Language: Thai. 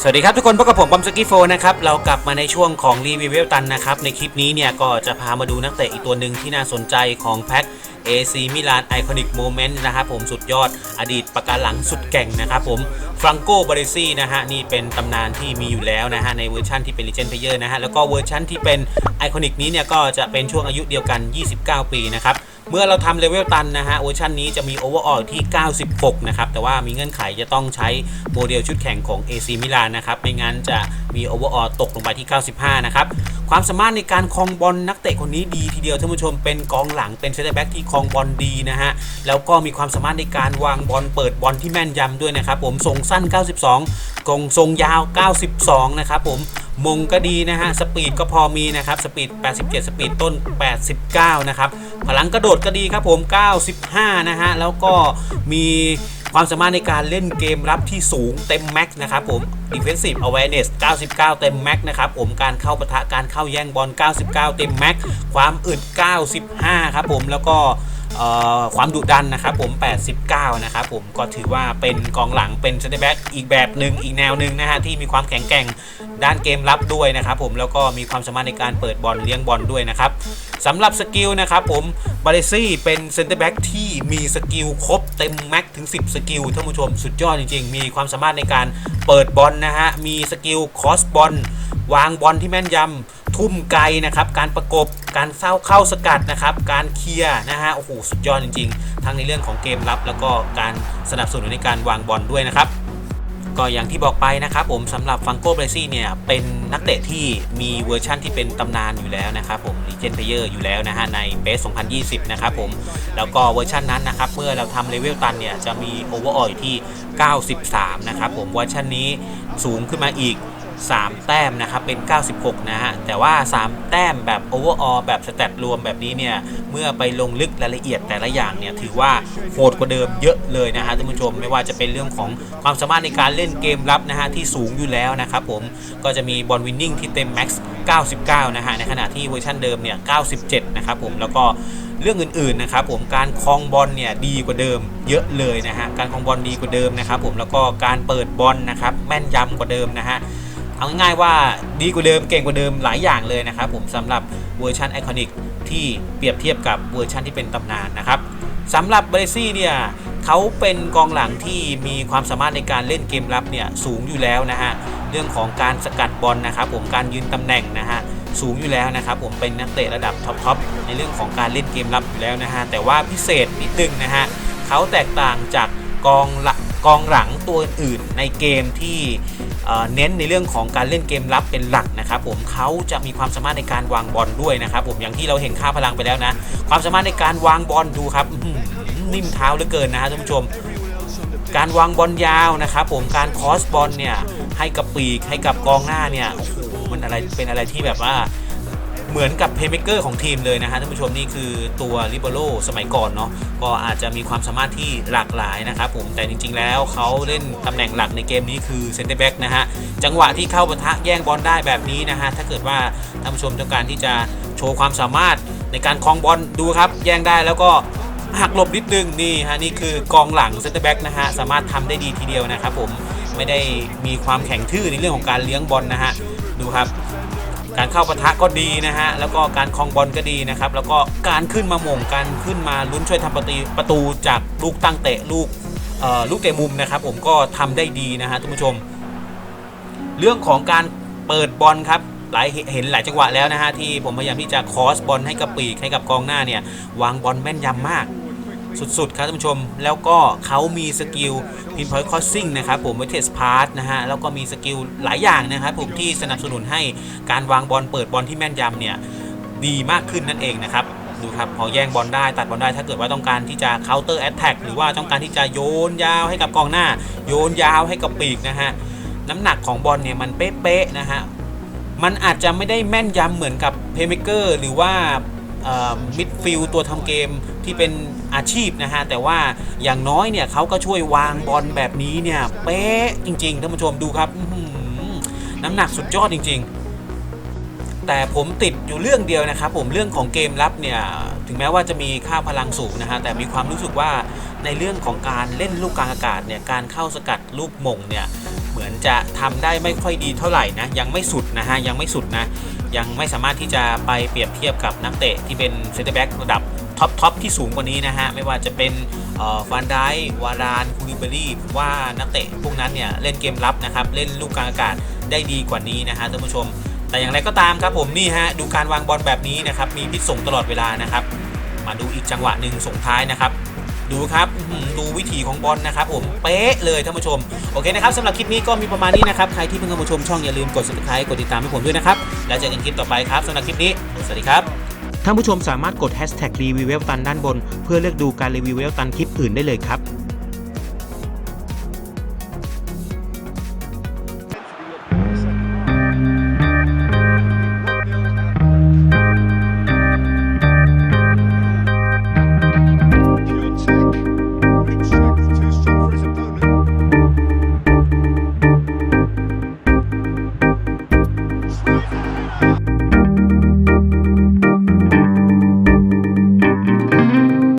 สวัสดีครับทุกคนพบกับผมบอมสกี้โฟนะครับเรากลับมาในช่วงของรีวิวเวลตันนะครับในคลิปนี้เนี่ยก็จะพามาดูนักเตะอีกตัวหนึ่งที่น่าสนใจของแพ็ค AC มิลานไอคอนิกโมเมนต์นะครับผมสุดยอดอดีตประการหลังสุดแก่งนะครับผมฟรังโกบาเรซี่นะฮะนี่เป็นตำนานที่มีอยู่แล้วนะฮะในเวอร์ชันที่เป็น Legend Player นะฮะแล้วก็เวอร์ชันที่เป็นไอคอนิกนี้เนี่ยก็จะเป็นช่วงอายุเดียวกัน 29 ปีนะครับ เมื่อเราทำเลเวลตันนะฮะเวอร์ชันนี้จะมีโอเวอร์ออที่ 96 นะครับ แต่ว่ามีเงื่อนไขจะต้องใช้โมเดลชุดแข่งของ AC มิลานนะครับ ไม่งั้นจะมีโอเวอร์ออตกลงไปที่ 95 นะครับความสามารถในการครองบอลนักเตะคนนี้ดีทีเดียวท่านผู้ชมเป็นกองหลังเป็นเซนเตอร์แบ็กที่ครองบอลดีนะฮะแล้วก็มีความสามารถในการวางบอลเปิดบอลที่แม่นยำด้วยนะครับผมทรงสั้น 92กงทรงยาว 92 นะครับผมมงก็ดีนะฮะสปีดก็พอมีนะครับสปีด 87 สปีดต้น 89 นะครับพลังกระโดดก็ดีครับผม 95 นะฮะแล้วก็มี ความสามารถในการเล่นเกมรับที่สูงเต็มแม็กซ์นะครับผม defensive awareness 99 เต็มแม็กซ์นะครับผมการเข้าปะทะการเข้าแย่งบอล 99 เต็มแม็กซ์ความอึด 95 ครับผมแล้วก็ ความดุดันนะครับผม 89 นะครับผมก็ถือว่าเป็นกองหลังเป็นเซนเตอร์แบ็กอีกแบบหนึ่งอีกแนวหนึ่งนะฮะที่มีความแข็งแกร่งด้านเกมรับด้วยนะครับผมแล้วก็มีความสามารถในการเปิดบอลเลี้ยงบอลด้วยนะครับสำหรับสกิลนะครับผมบาเลซี่เป็นเซนเตอร์แบ็กที่มีสกิลครบเต็มแม็กถึง 10 สกิลท่านผู้ชมสุดยอดจริง ๆ มีความสามารถในการเปิดบอลนะฮะมีสกิลคอสบอลวางบอลที่แม่นยำ ทุ่มไกลนะครับ การประกบ การเศร้าเข้าสกัดนะครับ การเคลียร์นะฮะ โอ้โห สุดยอดจริง ๆ ทั้งในเรื่องของเกมรับ แล้วก็การสนับสนุนในการวางบอลด้วยนะครับ ก็อย่างที่บอกไปนะครับผมสำหรับฟังโกเบรซี่เนี่ย เป็นนักเตะที่มีเวอร์ชั่นที่เป็นตำนานอยู่แล้วนะครับผม Legend Player อยู่แล้วนะฮะในเบส 2020 นะครับผม แล้วก็เวอร์ชันนั้นนะครับ เมื่อเราทำเลเวลตันเนี่ย จะมีโอเวอร์ออยที่ 93 นะครับผม เวอร์ชันนี้สูงขึ้นมาอีก 3 แต้มนะครับเป็น 96 นะฮะ แต่ว่า 3 แต้มแบบโอเวอร์ออแบบสแตทรวมแบบนี้เนี่ย เมื่อไปลงลึกรายละเอียดแต่ละอย่างเนี่ย ถือว่าโหดกว่าเดิมเยอะเลยนะฮะท่านผู้ชมไม่ว่าจะเป็นเรื่องของความสามารถในการเล่นเกมรับนะฮะ ที่สูงอยู่แล้วนะครับผมก็จะมีบอลวินนิ่งที่เต็มแม็กซ์99 นะฮะ ในขณะที่เวอร์ชันเดิมเนี่ย 97 นะครับผมแล้วก็เรื่องอื่นๆนะครับผมการคลองบอลเนี่ยดีกว่าเดิมเยอะเลยนะฮะการคลองบอลดีกว่าเดิมนะครับผมแล้วก็การเปิดบอลนะครับแม่นยำกว่าเดิมนะฮะ เอาง่ายๆว่าดีกว่าเดิมเก่งกว่าเดิมหลายอย่างเลยนะครับผมสำหรับเวอร์ชันไอคอนิกที่เปรียบเทียบกับเวอร์ชันที่เป็นตำนานนะครับสำหรับเบรซี่เนี่ยเขาเป็นกองหลังที่มีความสามารถในการเล่นเกมรับเนี่ยสูงอยู่แล้วนะฮะเรื่องของการสกัดบอลนะครับผมการยืนตำแหน่งนะฮะสูงอยู่แล้วนะครับผมเป็นนักเตะระดับท็อปๆในเรื่องของการเล่นเกมรับอยู่แล้วนะฮะแต่ว่าพิเศษนิดนึงนะฮะเขาแตกต่างจากกองหลัก กองหลังตัวอื่นในเกมที่เน้นในเรื่องของการเล่นเกมรับเป็นหลักนะครับผมเขาจะมีความสามารถในการวางบอลด้วยนะครับผมอย่างที่เราเห็นค่าพลังไปแล้วนะ ความสามารถในการวางบอลดูครับนิ่มเท้าเหลือเกินนะฮะท่านผู้ชม การวางบอลยาวนะครับผมการคอสบอลเนี่ยให้กับปีกให้กับกองหน้าเนี่ยโอ้โหมันอะไรเป็นอะไรที่แบบว่า เหมือนกับเพย์เมเกอร์ของทีมเลยนะฮะท่านผู้ชมนี่คือตัวลิเบโรสมัยก่อนเนาะก็อาจจะมีความสามารถที่หลากหลายนะครับผมแต่จริง ๆ แล้วเขาเล่นตำแหน่งหลักในเกมนี้คือเซนเตอร์แบ็กนะฮะจังหวะที่เข้าปะทะแย่งบอลได้แบบนี้นะฮะถ้าเกิดว่าท่านผู้ชมต้องการที่จะโชว์ความสามารถในการคลองบอลดูครับ แย่งได้แล้วก็หักหลบนิดนึงนี่ฮะนี่คือกองหลังเซนเตอร์แบ็กนะฮะสามารถทำได้ดีทีเดียวนะครับผมไม่ได้มีความแข็งทื่อในเรื่องของการเลี้ยงบอลนะฮะดูครับ การเข้าปะทะก็ดีนะฮะ แล้วก็การคลองบอลก็ดีนะครับ แล้วก็การขึ้นมาหม่งการขึ้นมาลุ้นช่วยทำประตูประตูจากลูกตั้งเตะลูกเอ่อลูกเตะมุมนะครับ ผมก็ทำได้ดีนะฮะท่านผู้ชม เรื่องของการเปิดบอลครับหลายเห็นหลายจังหวะแล้วนะฮะที่ผมพยายามที่จะคอสบอลให้กับปีกให้กับกองหน้าเนี่ยวางบอลแม่นยำมาก สุดๆ ครับท่านผู้ชม แล้วก็เขามีสกิลพินพอยต์คอสซิ่งนะครับผมเวทเทสพาร์นะฮะ แล้วก็มีสกิลหลายอย่างนะครับผมที่สนับสนุนให้การวางบอลเปิดบอลที่แม่นยำเนี่ย ดีมากขึ้นนั่นเองนะครับดูครับพอแย่งบอลได้ตัดบอลได้ถ้าเกิดว่าต้องการที่จะ counter attack หรือว่าต้องการที่จะโยนยาวให้กับกองหน้า โยนยาวให้กับปีกนะฮะน้ำหนักของบอลเนี่ยมันเป๊ะๆนะฮะมันอาจจะไม่ได้แม่นยำเหมือนกับเพย์เมเกอร์หรือว่า มิดฟิลตัวทำเกมที่เป็นอาชีพนะฮะ แต่ว่าอย่างน้อยเนี่ยเขาก็ช่วยวางบอลแบบนี้เนี่ย เป๊ะจริงๆท่านผู้ชมดูครับน้ำหนักสุดยอดจริง ๆ แต่ผมติดอยู่เรื่องเดียวนะครับ ผมเรื่องของเกมรับเนี่ยถึงแม้ว่าจะมีค่าพลังสูงนะฮะแต่มีความรู้สึกว่าในเรื่องของการเล่นลูกกลางอากาศเนี่ยการเข้าสกัดลูกมงเนี่ยเหมือนจะทำได้ไม่ค่อยดีเท่าไหร่นะยังไม่สุดนะฮะยังไม่สุดนะ ยังไม่สามารถที่จะไปเปรียบเทียบกับนักเตะที่เป็นเซนเตอร์แบ็กระดับท็อปทอปที่สูงกว่านี้นะฮะ ไม่ว่าจะเป็นฟันไดวารานคูลิเบอรี่ว่านักเตะพวกนั้นเนี่ย เล่นเกมรับนะครับ เล่นลูกกลางอากาศได้ดีกว่านี้นะฮะท่านผู้ชม แต่อย่างไรก็ตามครับผมนี่ฮะดูการวางบอลแบบนี้นะครับมีพิษส่งตลอดเวลานะครับ มาดูอีกจังหวะหนึ่งส่งท้ายนะครับ ดูครับดูวิถีของบอลนะครับผมเป๊ะเลยท่านผู้ชม โอเคนะครับสำหรับคลิปนี้ก็มีประมาณนี้นะครับ ใครที่เพิ่งเข้ามาชมช่องอย่าลืมกด subscribe กดติดตามให้ผมด้วยนะครับ แล้วเจอกันคลิปต่อไปครับสำหรับคลิปนี้ สวัสดีครับ ท่านผู้ชมสามารถกด hashtag รีวิวเวลตันด้านบน เพื่อเลือกดูการรีวิวเวลตันคลิปอื่นได้เลยครับ